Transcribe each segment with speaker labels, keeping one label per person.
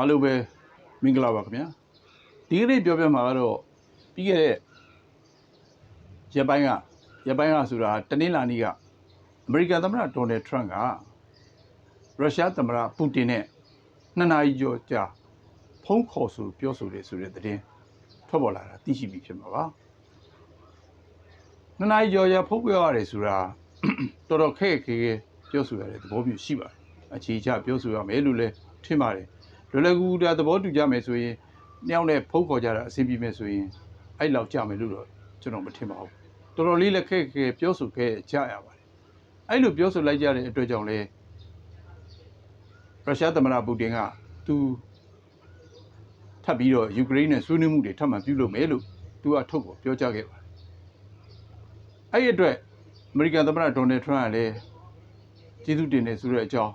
Speaker 1: အားလုံးပဲမင်္ဂလာပါခင်ဗျာဒီကနေ့ပြောပြမှာကတော့ပြီးခဲ့တဲ့ရက်ပိုင်းကရက်ပိုင်းကဆိုတာတနင်္လာနေ့ကအမေရိကန်သမ္မတဒေါ်နယ်ထရန့်ကရုရှားသမ္မတပူတင်နဲ့နှစ်နာရီကျော်ကြာဖုန်းခေါ်ဆိုပြောဆိုတယ်ဆိုတဲ့သတင်းထွက်ပေါ်လာတာသိရှိပြီဖြစ်မှာပါနှစ်နာရီကျော်ကြာဖုန်းပြောရတယ်ဆိုတာတော်တော်ခက်ခဲခဲပြောဆိုရတဲ့သဘောမျိုးရှိပါတယ်အခြေချပြောဆိုရမယ်လို့လည်းထင်ပါတယ် လွယ်လွယ်ကူကူဒါသဘောတူကြမယ်ဆိုရင်နှစ်ယောက်နဲ့ဖုန်းခေါ်ကြတာအဆင်ပြေမယ်ဆိုရင်အဲ့လောက်ကြမယ်လို့တော့ကျွန်တော်မထင်ပါဘူးတော်တော်လေးလက်ခက်ခဲပြောဆိုခဲ့ကြရပါတယ်အဲ့လိုပြောဆိုလိုက်ကြတဲ့အတွက်ကြောင့်လဲရုရှားသမ္မတပူတင်ကသူထပ်ပြီးတော့ယူကရိန်းနဲ့ဆွေးနွေးမှုတွေထပ်မံပြုလုပ်မယ်လို့သူကထုတ်ပေါ်ပြောကြားခဲ့ပါတယ်အဲ့ဒီအတွက်အမေရိကန်သမ္မတဒေါ်နယ်ထရန့်ကလည်းကျေးဇူးတင်တယ်ဆိုတဲ့အကြောင်း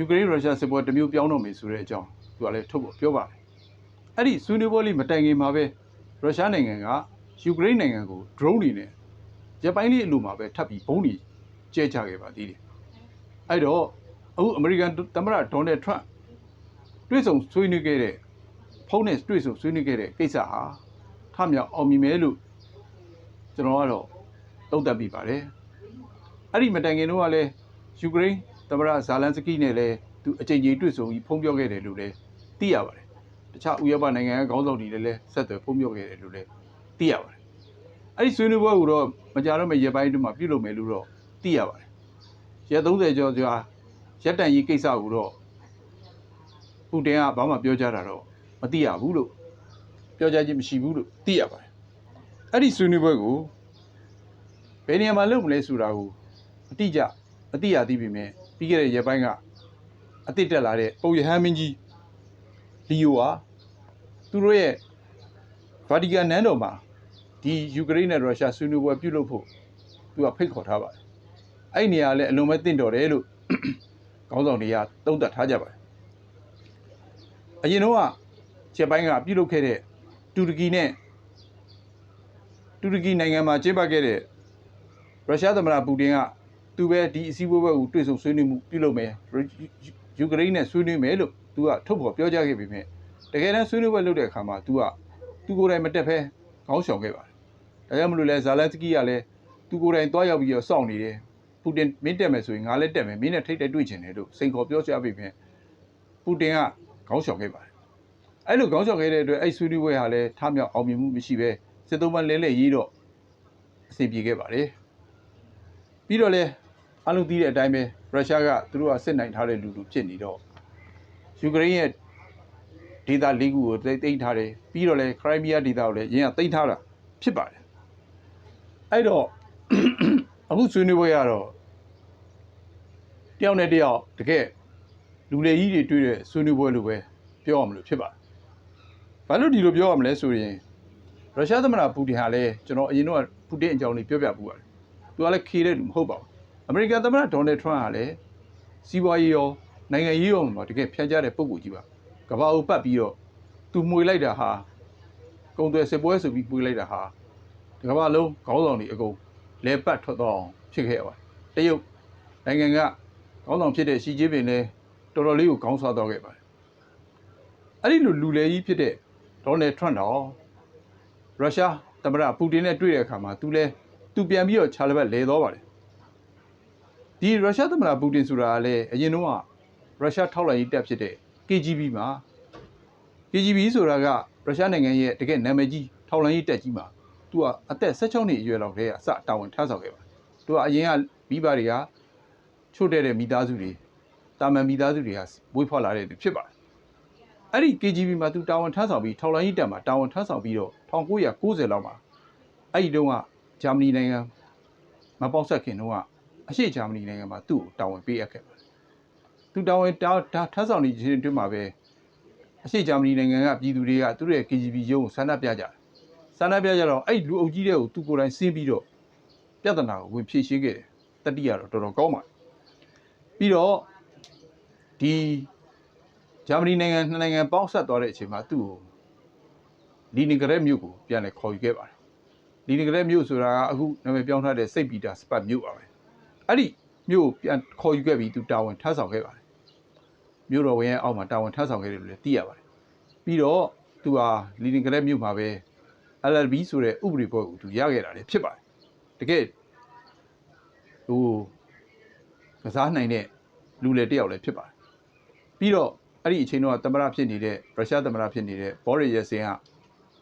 Speaker 1: ယူကရိန်းရုရှားစစ်ပွဲတစ်မျိုးပြောင်းတော့မယ်ဆိုတဲ့အကြောင်းသူကလည်းထုတ်ဖို့ပြောပါတယ်အဲ့ဒီဆွေးနွေးပွဲလေးမတိုင်ခင်မှာပဲရုရှားနိုင်ငံကယူကရိန်းနိုင်ငံကို drone တွေနဲ့ဂျပန်လေးအလိုမှာပဲထပ်ပြီးဘုံးတွေကျဲချခဲ့ပါသေးတယ်အဲ့တော့အခုအမေရိကန်သမ္မတဒေါ်နယ်ထရန့်တွေ့ဆုံဆွေးနွေးခဲ့တဲ့ဖုန်းနဲ့တွေ့ဆုံဆွေးနွေးခဲ့တဲ့ကိစ္စဟာထမြောက်အောင်မြင်မယ်လို့ကျွန်တော်ကတော့သုံးသပ်ပြီးပါတယ်အဲ့ဒီမတိုင်ခင်တော့ကလည်းယူကရိန်း သမ္မတဇာလန်စကီနဲ့လည်းသူအကြိမ်ကြိမ်တွေ့ဆုံပြီးဖုံးပြောခဲ့တယ်လို့လည်းသိရပါတယ်။တခြားဥရောပနိုင်ငံကခေါင်းဆောင်တွေလည်းလည်းဆက်သွယ်ဖုံးပြောခဲ့တယ်လို့လည်းသိရပါတယ်။အဲ့ဒီဆွေးနွေးပွဲကိုတော့မကြတော့မယ့်ရက်ပိုင်းအတွင်းမှာပြုလုပ်မယ်လို့တော့သိရပါတယ်။ရက်30ကျော်ကြာရက်တန်ကြီးကိစ္စကိုတော့ပူတင်ကဘာမှပြောကြတာတော့မသိရဘူးလို့ပြောကြခြင်းမရှိဘူးလို့သိရပါတယ်။အဲ့ဒီဆွေးနွေးပွဲကိုဘယ်နေရာမှာလုပ်မလဲဆိုတာကိုအတိအကျမသိရသေးပေမဲ့ ပြီးခဲ့တဲ့ရက်ပိုင်းကအတိတ်တက်လာတဲ့ပုံရဟန်းမင်းကြီးလီယိုဟာသူတို့ရဲ့ဗာတီကန်နန်းတော်မှာဒီယူကရိန်းနဲ့ရုရှားဆွေးနွေးပွဲပြုလုပ်ဖို့သူကဖိတ်ခေါ်ထားပါတယ်။အဲ့ဒီနေရာလည်းအလုံးမဲ့တင့်တော်တယ်လို့ခေါင်းဆောင်တွေကသုံးသပ်ထားကြပါတယ်။အရင်တော့ကချက်ပိုင်းကပြုလုပ်ခဲ့တဲ့တူရကီနဲ့တူရကီနိုင်ငံမှာကျင်းပခဲ့တဲ့ရုရှားသမ္မတပူတင်က သူပဲဒီအစည်းအဝေးပွဲကိုတွေ့ဆုံဆွေးနွေးမှုပြုလုပ်မယ်ယူကရိန်းနဲ့ဆွေးနွေးမယ်လို့သူကထုတ်ဖော်ပြောကြားခဲ့ပေမဲ့တကယ်တမ်းဆွေးနွေးပွဲလုပ်တဲ့အခါမှာသူကသူကိုယ်တိုင်မတက်ဖဲခေါင်းဆောင်ခဲ့ပါတယ်။ဒါကြောင့်မလို့လဲဇာလန်စကီကလည်းသူကိုယ်တိုင်တွားရောက်ပြီးတော့စောင့်နေတယ်။ပူတင်မင်းတက်မယ်ဆိုရင်ငါလည်းတက်မယ်မင်းနဲ့ထိတ်တိုက်တွေ့ချင်တယ်လို့စိန်ခေါ်ပြောကြားပေမဲ့ပူတင်ကခေါင်းဆောင်ခဲ့ပါတယ်။အဲ့လိုခေါင်းဆောင်ခဲ့တဲ့အတွက်အဲ့ဆွေးနွေးပွဲဟာလည်းထမြောက်အောင်မြင်မှုမရှိပဲစစ်သုံးပန်းလဲလဲရေးတော့အဆင်ပြေခဲ့ပါတယ်။ပြီးတော့လဲ အလုံးသိတဲ့အတိုင်းပဲရုရှားကသူတို့ကစစ်နိုင်ထားတဲ့လူလူဖြစ်နေတော့ယူကရိန်းရဲ့ဒေသ၄ခုကိုသိသိမ်းထားတယ်ပြီးတော့လဲခရိုင်းမီးယားဒေသကိုလည်းရင်းကသိမ်းထားတာဖြစ်ပါတယ်အဲ့တော့အခုဆွေးနွေးပွဲကတော့တယောက်နဲ့တယောက်တကယ်လူလေကြီးတွေတွေ့တဲ့ဆွေးနွေးပွဲလိုပဲပြောရမလို့ဖြစ်ပါတယ်ဘာလို့ဒီလိုပြောရမလဲဆိုရင်ရုရှားသမ္မတပူတင်ဟာလည်းကျွန်တော်အရင်တော့ပူတင်အကြောင်းလေးပြောပြပူပါတယ်သူကလည်းခေတဲ့လူမဟုတ်ပါဘူး အမေရိကန်သမ္မတဒေါ်နယ်ထရန့်ဟာလည်းစီးပွားရေးရောနိုင်ငံရေးရောမှာတကယ်ဖြန့်ကြတဲ့ပုံကိုကြီးပါကမ္ဘာကိုပတ်ပြီးတော့သူမှွေလိုက်တာဟာကုန်သွယ်စစ်ပွဲဆိုပြီးမှွေလိုက်တာဟာဒီကမ္ဘာလုံးခေါင်းဆောင်တွေအကုန်လဲပတ်ထွက်တော့အောင်ဖြစ်ခဲ့ရပါတယ်တရုတ်နိုင်ငံကခေါင်းဆောင်ဖြစ်တဲ့ရှီကျင်းပင်လည်းတော်တော်လေးကိုခေါင်းဆွာတော့ခဲ့ပါတယ်အဲ့ဒီလိုလူလေကြီးဖြစ်တဲ့ဒေါ်နယ်ထရန့်တော့ရုရှားသမ္မတပူတင်နဲ့တွေ့တဲ့အခါမှာသူလဲသူပြန်ပြီးတော့ခြာလဘက်လဲတော့ပါတယ် ဒီရုရှားသမ္မတပူတင်ဆိုတာကလည်းအရင်တုန်းကရုရှားထောက်လိုက်ရေးတပ်ဖြစ်တဲ့ KGB မှာ KGB ဆိုတာကရုရှားနိုင်ငံရဲ့တကယ်နာမည်ကြီးထောက်လိုက်ရေးတပ်ကြီးမှာသူကအသက်16နှစ်အရွယ်လောက်တည်းကအစတာဝန်ထမ်းဆောင်ခဲ့ပါတယ်။သူကအရင်ကမိဘတွေကချို့တဲ့တဲ့မိသားစုတွေတာမန်မိသားစုတွေကမွေးဖွားလာတဲ့သူဖြစ်ပါတယ်။အဲ့ဒီ KGB မှာသူတာဝန်ထမ်းဆောင်ပြီးထောက်လိုက်ရေးတပ်မှာတာဝန်ထမ်းဆောင်ပြီးတော့1990လောက်မှာအဲ့ဒီတုန်းကဂျာမနီနိုင်ငံမပေါက်ဆက်ခင်တုန်းက အရှိဂျာမနီနိုင်ငံမှာသူ့ကိုတာဝန်ပေးအပ်ခဲ့ပါတယ်။သူတာဝန်တာတာထမ်းဆောင်နေခြင်းအတွင်းမှာပဲအရှိဂျာမနီနိုင်ငံကပြည်သူတွေကသူတို့ရဲ့ KGB ရုံးကိုဆန္ဒပြကြတယ်။ဆန္ဒပြကြတော့အဲ့လူအုပ်ကြီးတွေကိုသူကိုယ်တိုင်ဆင်းပြီးတော့ပြဿနာကိုဝင်ဖြေရှင်းခဲ့တယ်။တတိယတော့တော်တော်ကောင်းပါတယ်။ပြီးတော့ဒီဂျာမနီနိုင်ငံနှစ်နိုင်ငံပေါင်းဆက်သွားတဲ့အချိန်မှာသူ့ကိုလီနင်ဂရက်မြို့ကိုပြန်လည်ခေါ်ယူခဲ့ပါတယ်။လီနင်ဂရက်မြို့ဆိုတာကအခုနာမည်ပြောင်းထားတဲ့စိတ်ပီတာစပတ်မြို့ပါပဲ။ အဲ့ဒီမြို့ကိုပြန်ခေါ်ယူခဲ့ပြီးသူတာဝန်ထမ်းဆောင်ခဲ့ပါတယ်မြို့တော်ဝင်ရဲ့အောက်မှာတာဝန်ထမ်းဆောင်ခဲ့တယ်လို့လည်းသိရပါတယ်ပြီးတော့သူဟာလီနင်ဂရက်မြို့မှာပဲ LLB ဆိုတဲ့ဥပဒေဘောကိုသူရခဲ့တာလည်းဖြစ်ပါတယ်တကယ်ဟိုကစားနိုင်တဲ့လူလေတစ်ယောက်လည်းဖြစ်ပါတယ်ပြီးတော့အဲ့ဒီအချိန်တော့သမ္မတဖြစ်နေတဲ့ရုရှားသမ္မတဖြစ်နေတဲ့ဘော်ရီယက်ဆင်က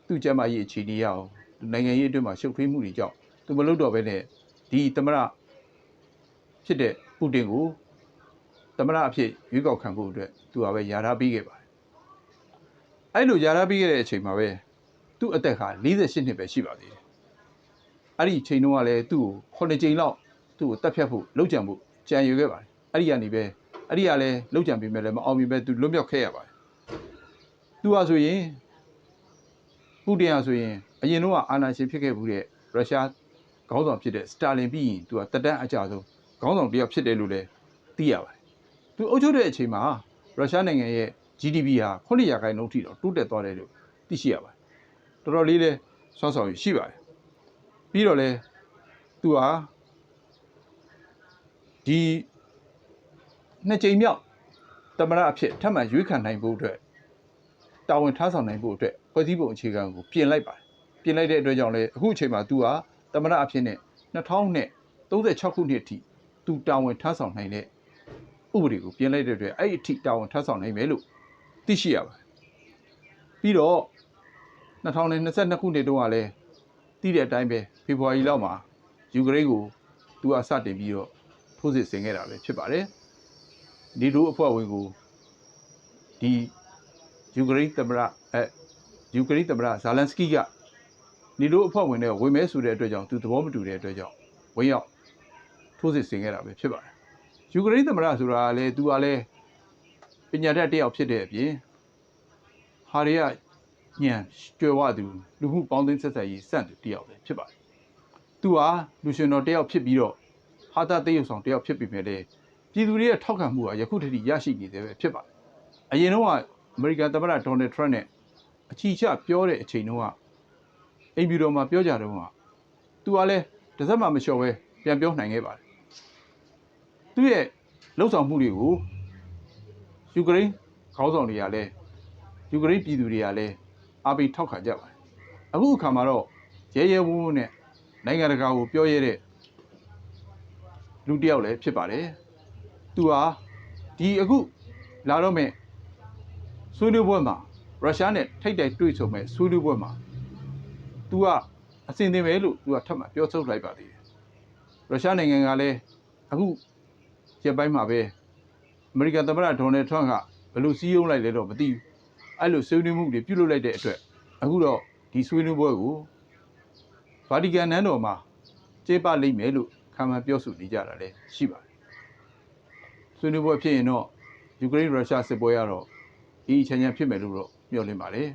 Speaker 1: သူ့ကျမ်းမာရေးအခြေအနေရအောင်နိုင်ငံရေးအတွင်းမှာရှုပ်ထွေးမှုတွေကြောင့်သူမလုပ်တော့ဘဲနဲ့ဒီသမ္မတ ဖြစ်တဲ့ပူတင်ကိုသမ္မတအဖြစ်ရွေးကောက်ခံဖို့အတွက်သူကပဲယာထားပေးခဲ့ပါတယ်အဲ့လိုယာထားပေးခဲ့တဲ့အချိန်မှာပဲသူ့အသက်ဟာ48နှစ်ပဲရှိပါသေးတယ်အဲ့ဒီအချိန်တုန်းကလည်းသူ့ကို9ချိန်လောက်သူ့ကိုတက်ဖြတ်ဖို့လုပ်ကြံဖို့ကြံရွယ်ခဲ့ပါတယ်အဲ့ဒီကနေပဲအဲ့ဒီကလည်းလုပ်ကြံပေးမယ်လည်းမအောင်မြင်ပဲသူလွတ်မြောက်ခဲ့ရပါတယ်သူဟာဆိုရင်ပူတင်ဟာဆိုရင်အရင်တော့အာဏာရှင်ဖြစ်ခဲ့မှုတဲ့ရုရှားခေါင်းဆောင်ဖြစ်တဲ့စတာလင်ပြီးရင်သူကတက်တန်းအကြဆုံး ခေါင်းဆောင်တစ်ယောက်ဖြစ်တယ်လို့လည်းသိရပါတယ်သူအုပ်ချုပ်တဲ့အချိန်မှာရုရှားနိုင်ငံရဲ့ GDP ဟာ9ရာခိုင်နှုန်းထိတော့တိုးတက်သွားတယ်လို့သိရှိရပါတယ်တော်တော်လေးလည်းဆွမ်းဆောင်ရရှိပါတယ်ပြီးတော့လဲသူဟာဒီနှစ်ကြိမ်မြောက်တမရအဖြစ်ထပ်မံရွေးခံနိုင်ဖို့အတွက်တာဝန်ထမ်းဆောင်နိုင်ဖို့အတွက်ဖွဲ့စည်းပုံအခြေခံကိုပြင်လိုက်ပါတယ်ပြင်လိုက်တဲ့အတွက်ကြောင့်လည်းအခုအချိန်မှာသူဟာတမရအဖြစ်နဲ့2036ခုနှစ်အထိ သူတာဝန်ထမ်းဆောင်နိုင်တဲ့ဥပဒေကိုပြင်လိုက်တဲ့အတွက်အဲ့ဒီအထိတာဝန်ထမ်းဆောင်နိုင်မယ်လို့သိရှိရပါတယ်ပြီးတော့2022ခုနှစ်တုန်းကလည်းသိတဲ့အတိုင်းပဲဖေဖော်ဝါရီလောက်မှာယူကရိန်းကိုသူကစတင်ပြီးတော့ထိုးစစ်ဆင်ခဲ့တာပဲဖြစ်ပါတယ်နေတိုးအဖွဲ့ဝင်ကိုဒီယူကရိန်းသမ္မတအဲယူကရိန်းသမ္မတဇာလန်စကီကနေတိုးအဖွဲ့ဝင်တွေဝင်မဲဆိုတဲ့အတွက်ကြောင့်သူသဘောမတူတဲ့အတွက်ကြောင့်ဝင်ရောက် ထိုးစစ်ဆင်ခဲ့တာပဲဖြစ်ပါတယ်ယူကရိန်းသမ္မတဆိုတာကလည်းသူကလည်းပညာတတ်တစ်ယောက်ဖြစ်တဲ့အပြင်ဟာရီကညံကျွယ်ဝသူလူမှုပေါင်းသင်းဆက်ဆံရေးစန့်သူတစ်ယောက်ပဲဖြစ်ပါတယ်သူဟာလူရှင်တော်တစ်ယောက်ဖြစ်ပြီးတော့ဟာတာတရုတ်ဆောင်တစ်ယောက်ဖြစ်ပြီးမြဲလေပြည်သူတွေရဲ့ထောက်ခံမှုဟာယခုထက်ထိရရှိနေသေးပဲဖြစ်ပါတယ်အရင်တော့ကအမေရိကန်သမ္မတဒေါ်နယ်ထရန့်နဲ့အချီချပြောတဲ့အချိန်တုန်းကအိမ်ဖြူတော်မှာပြောကြတော့ကသူကလည်းတစ်စက်မှမလျှော့ပဲပြန်ပြောနိုင်ခဲ့ပါတယ် သူ့ရဲ့လှုပ်ဆောင်မှုတွေကိုယူကရိန်းခေါင်းဆောင်တွေကလည်းယူကရိန်းပြည်သူတွေကလည်းအားပေးထောက်ခံကြပါတယ်အခုအခါမှာတော့ရဲရဲဝုန်းဝုန်းနဲ့နိုင်ငံတကာကိုပြောရတဲ့လူတစ်ယောက်လည်းဖြစ်ပါတယ်သူဟာဒီအခုလာတော့မဲ့ဆွေးနွေးပွဲမှာရုရှားနဲ့ထိတ်တိုက်တွေ့ဆုံမဲ့ဆွေးနွေးပွဲမှာသူကအစင်သင်ပဲလို့သူကထပ်မံပြောဆိုလိုက်ပါသေးတယ်ရုရှားနိုင်ငံကလည်းအခု ရက်ပိုင်းမှာပဲအမေရိကန်သမ္မတဒေါ်နယ်ထရန့်ကဘယ်လိုစီးရုံးလိုက်လဲတော့မသိဘူးအဲ့လိုဆွေးနွေးမှုတွေပြုလုပ်လိုက်တဲ့အတွက်အခုတော့ဒီဆွေးနွေးပွဲကိုဗာတီကန်နန်းတော်မှာကျင်းပလိမ့်မယ်လို့ခံမှန်းပြောဆိုနေကြတာလည်းရှိပါတယ်ဆွေးနွေးပွဲဖြစ်ရင်တော့ယူကရိန်းရုရှားစစ်ပွဲကတော့ဒီအချိန်ချင်းဖြစ်မယ်လို့တော့မျှော်လင့်ပါတယ်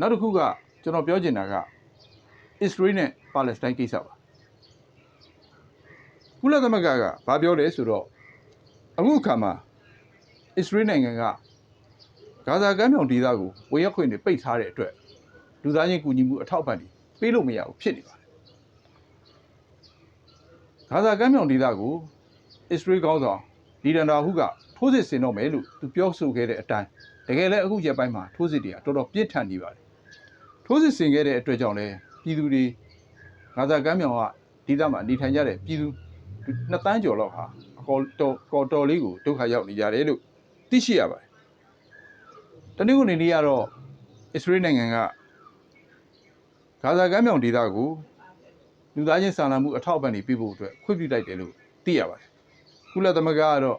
Speaker 1: နောက်တစ်ခုကကျွန်တော်ပြောချင်တာကအစ္စရေးနဲ့ပါလက်စတိုင်းကိစ္စပါ ကုလသမဂ္ဂကဘာပြောလဲဆိုတော့အခုအခါမှာအစ္စရေးနိုင်ငံကဂါဇာကမ်းမြောင်ဒေသကိုဝေရက်ခွင့်တွေပိတ်ထားတဲ့အတွက်လူသားချင်းကူညီမှုအထောက်အပံ့တွေပေးလို့မရဘူးဖြစ်နေပါတယ်ဂါဇာကမ်းမြောင်ဒေသကိုအစ္စရေးကောင်းဆောင်လီဒန်ဒါဟုကထိုးစစ်ဆင်တော့မယ်လို့သူပြောဆိုခဲ့တဲ့အတိုင်းတကယ်လည်းအခုရက်ပိုင်းမှာထိုးစစ်တွေကတော်တော်ပြင်းထန်နေပါတယ်ထိုးစစ်ဆင်ခဲ့တဲ့အတွက်ကြောင့်လည်းပြည်သူတွေဂါဇာကမ်းမြောင်ကဒေသမှာနေထိုင်ကြတဲ့ပြည်သူ နှစ်တန်းကျော်လောက်ဟာအကောတော်ကော်တော်လေးကိုဒုက္ခရောက်နေကြတယ်လို့သိရှိရပါတယ်တနည်းကိုနေလေးကတော့အစ္စရေးနိုင်ငံကဂါဇာကမ်းမြောင်ဒေသကိုလူသားချင်းစာနာမှုအထောက်အပံ့တွေပေးဖို့အတွက်ခွင့်ပြုလိုက်တယ်လို့သိရပါတယ်ကုလသမဂ္ဂကတော့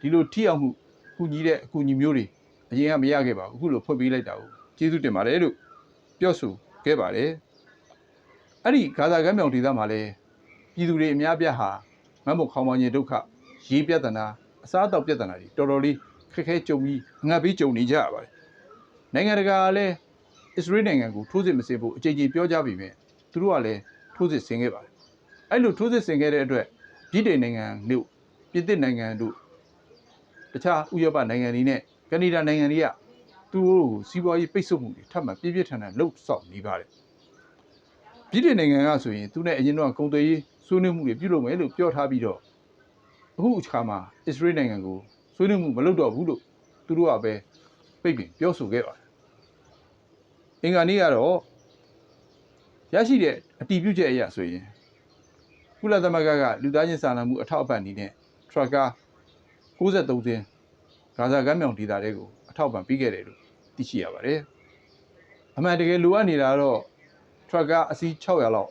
Speaker 1: ဒီလိုထိရောက်မှုကူညီတဲ့အကူအညီမျိုးတွေအရင်ကမရခဲ့ပါဘူးအခုလိုဖွင့်ပေးလိုက်တာကိုကျေးဇူးတင်ပါတယ်လို့ပြောဆိုခဲ့ပါတယ်အဲ့ဒီဂါဇာကမ်းမြောင်ဒေသမှာလည်းပြည်သူတွေအများပြားဟာ မတ်မခေါင်းမောင်ကြီးဒုက္ခရေးပြဿနာအစားအသောက်ပြဿနာတွေတော်တော်လေးခက်ခဲကြုံပြီးငတ်ပြီးကြုံနေကြရပါတယ်နိုင်ငံတကာကလည်းအစ္စရေးနိုင်ငံကိုထိုးစစ်မဆင်ဖို့အကြိမ်ကြိမ်ပြောကြပြီးမြဲသူတို့ကလည်းထိုးစစ်ဆင်ခဲ့ပါတယ်အဲ့လိုထိုးစစ်ဆင်ခဲ့တဲ့အတွက်ပြည်ထောင်နိုင်ငံတို့ပြည်သစ်နိုင်ငံတို့တခြားဥရောပနိုင်ငံတွေနဲ့ကနေဒါနိုင်ငံတွေကသူတို့ကိုစီးပွားရေးပိတ်ဆို့မှုတွေထပ်မံပြင်းပြင်းထန်ထန်လှုပ်ဆော့နေပါတယ်ပြည်ထောင်နိုင်ငံကဆိုရင်သူနဲ့အရင်တော့ကုန်သွယ်ရေး ဆွေးနွေးမှုတွေပြုလုပ်မယ်လို့ပြောထားပြီးတော့အခုအခါမှာအစ္စရေးနိုင်ငံကိုဆွေးနွေးမှုမလုပ်တော့ဘူးလို့သူတို့ကပဲပြိပင်ပြောဆိုခဲ့ပါတယ်အင်္ဂါနေ့ကတော့ရရှိတဲ့အတီးပြုတ်ချက်အရာဆိုရင်ကုလသမဂ္ဂကလူသားချင်းစာနာမှုအထောက်အပံ့အနေနဲ့ထရက်ကာ63သင်းဂါဇာကမ်းမြောင်ဒေသတွေကိုအထောက်အပံ့ပေးခဲ့တယ်လို့သိရှိရပါတယ်အမှန်တကယ်လိုအပ်နေတာကတော့ထရက်ကာအစီး600လောက်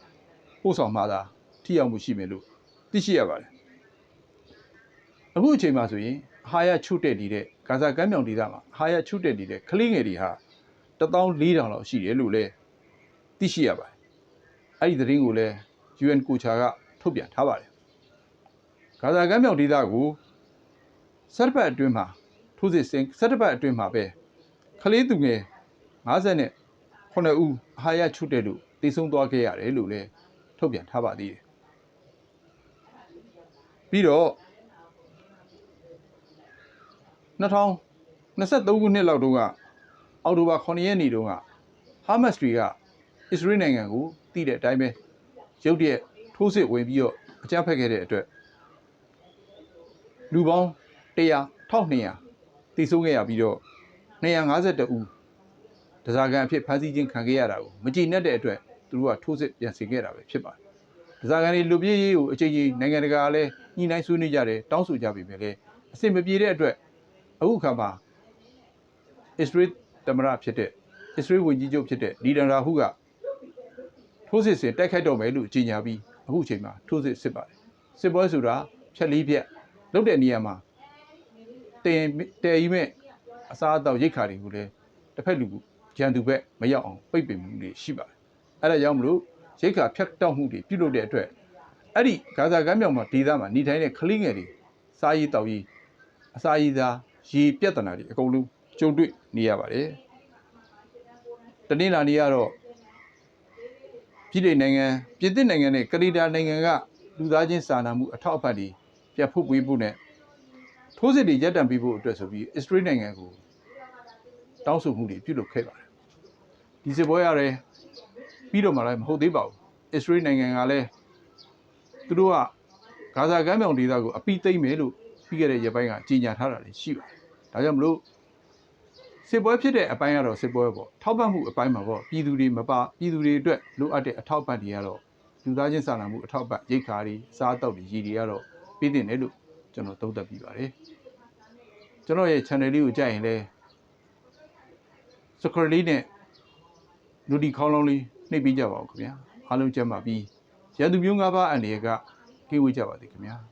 Speaker 1: ပို့ဆောင်မှသာ ထိရောက်မှုရှိမယ်လို့သိရှိရပါတယ်အခုအချိန်မှာဆိုရင်ဟာရချုတဲ့နေတဲ့ဂါဇာကမ်းမြောင်ဒေသမှာဟာရချုတဲ့နေတဲ့ကလေးငယ်တွေဟာ14000လောက်ရှိတယ်လို့လည်းသိရှိရပါတယ်အဲ့ဒီသတင်းကိုလည်း UN ကိုချာကထုတ်ပြန်ထားပါတယ်ဂါဇာကမ်းမြောင်ဒေသကိုစက်တပတ်အတွင်းမှာထိုးစစ်ဆင်စက်တပတ်အတွင်းမှာပဲကလေးသူငယ်50နဲ့9ဦးအဟာရချုတဲ့လို့တည်ဆုံသွားခဲ့ရတယ်လို့လည်းထုတ်ပြန်ထားပါသေးတယ် ပြီးတော့2023ခုနှစ်လောက်တုန်းကအောက်တိုဘာ9ရက်နေ့တုန်းကဟာမတ်စ်တွေကအစ္စရေးနိုင်ငံကိုတည်တဲ့အတိုင်းပဲရုတ်တရက်ထိုးစစ်ဝင်ပြီးတော့အကြမ်းဖက်ခဲ့တဲ့အတွက်လူပေါင်း100 1200တည်ဆုံးခဲ့ရပြီးတော့252ဦးဒဇာကန်အဖြစ်ဖမ်းဆီးခြင်းခံခဲ့ရတာကိုမကြည်နဲ့တဲ့အတွက်သူတို့ကထိုးစစ်ပြန်ဆင်ခဲ့တာပဲဖြစ်ပါတယ် ဒဇာကန်တွေလူပြေးရေးကိုအချိန်ကြီးနိုင်ငံတကာကလည်းညှိနှိုင်းဆွေးနွေးကြတယ်တောင်းဆိုကြပြီပဲလေအဆင်မပြေတဲ့အတွက်အခုခါမှာအစ္စရေးသမ္မတဖြစ်တဲ့အစ္စရေးဝန်ကြီးချုပ်ဖြစ်တဲ့လီဒန်ရာဟုကထိုးစစ်ဆင်တိုက်ခိုက်တော့မယ်လို့ကြေညာပြီးအခုအချိန်မှာထိုးစစ်စစ်ပါတယ်စစ်ပွဲဆိုတာဖြက်လေးဖြက်လုပ်တဲ့နေရာမှာတင်တယ်ကြီးမဲ့အစားအသောက်ရိတ်ခါတွေကိုလည်းတစ်ဖက်လူကြံသူဘက်မရောက်အောင်ပိတ်ပင်မှုတွေရှိပါတယ်အဲ့ဒါကြောင့်မလို့ ရိတ်ခါဖြတ်တောက်မှုတွေပြုလုပ်တဲ့အတွက်အဲ့ဒီဂါဇာကမ်းမြောင်မှာဒေသမှာနေထိုင်တဲ့ကလေးငယ်တွေစားရေးတောက်ရေးအစာရည်သာရေပြဿနာတွေအကုန်လုံးကြုံတွေ့နေရပါတယ်။တနင်္လာနေ့ကတော့ပြည်ထောင်နိုင်ငံပြည်သစ်နိုင်ငံနဲ့ကနေဒါနိုင်ငံကလူသားချင်းစာနာမှုအထောက်အပံ့တွေပြတ်ဖို့ပေးဖို့နဲ့ထိုးစစ်တွေရပ်တန့်ပေးဖို့အတွက်ဆိုပြီးအစ္စရေးနိုင်ငံကိုတောင်းဆိုမှုတွေပြုလုပ်ခဲ့ပါတယ်။ဒီစစ်ပွဲရတယ် ပြီးတော့မှလည်းမဟုတ်သေးပါဘူး။အစ္စရေးနိုင်ငံကလည်းသူတို့ကဂါဇာကမ်းမြောင်ဒေသကိုအပိသိမ့်မယ်လို့ပြီးခဲ့တဲ့ရက်ပိုင်းကကြေညာထားတာလည်းရှိပါတယ်။ဒါကြောင့်မလို့စစ်ပွဲဖြစ်တဲ့အပိုင်းကတော့စစ်ပွဲပေါ့ထောက်ပံ့မှုအပိုင်းမှာပေါ့ပြည်သူတွေမပါပြည်သူတွေအတွက်လိုအပ်တဲ့အထောက်ပံ့တွေကတော့လူသားချင်းစာနာမှုအထောက်ပံ့ရိတ်ခါတွေစားတောက်တွေရည်တွေကတော့ပေးတင်တယ်လို့ကျွန်တော်သုံးသပ်ပြီးပါတယ်။ကျွန်တော်ရဲ့ channel လေးကိုကြိုက်ရင်လည်း subscribe လေးနဲ့ notification ခေါင်းလုံးလေး နှိပ်ပေးကြပါဦးခင်ဗျာ။အားလုံးကျမ်းပါပြီးရန်သူမျိုး၅ပါးအန္တရာယ်ကကင်းဝေးကြပါသည်ခင်ဗျာ။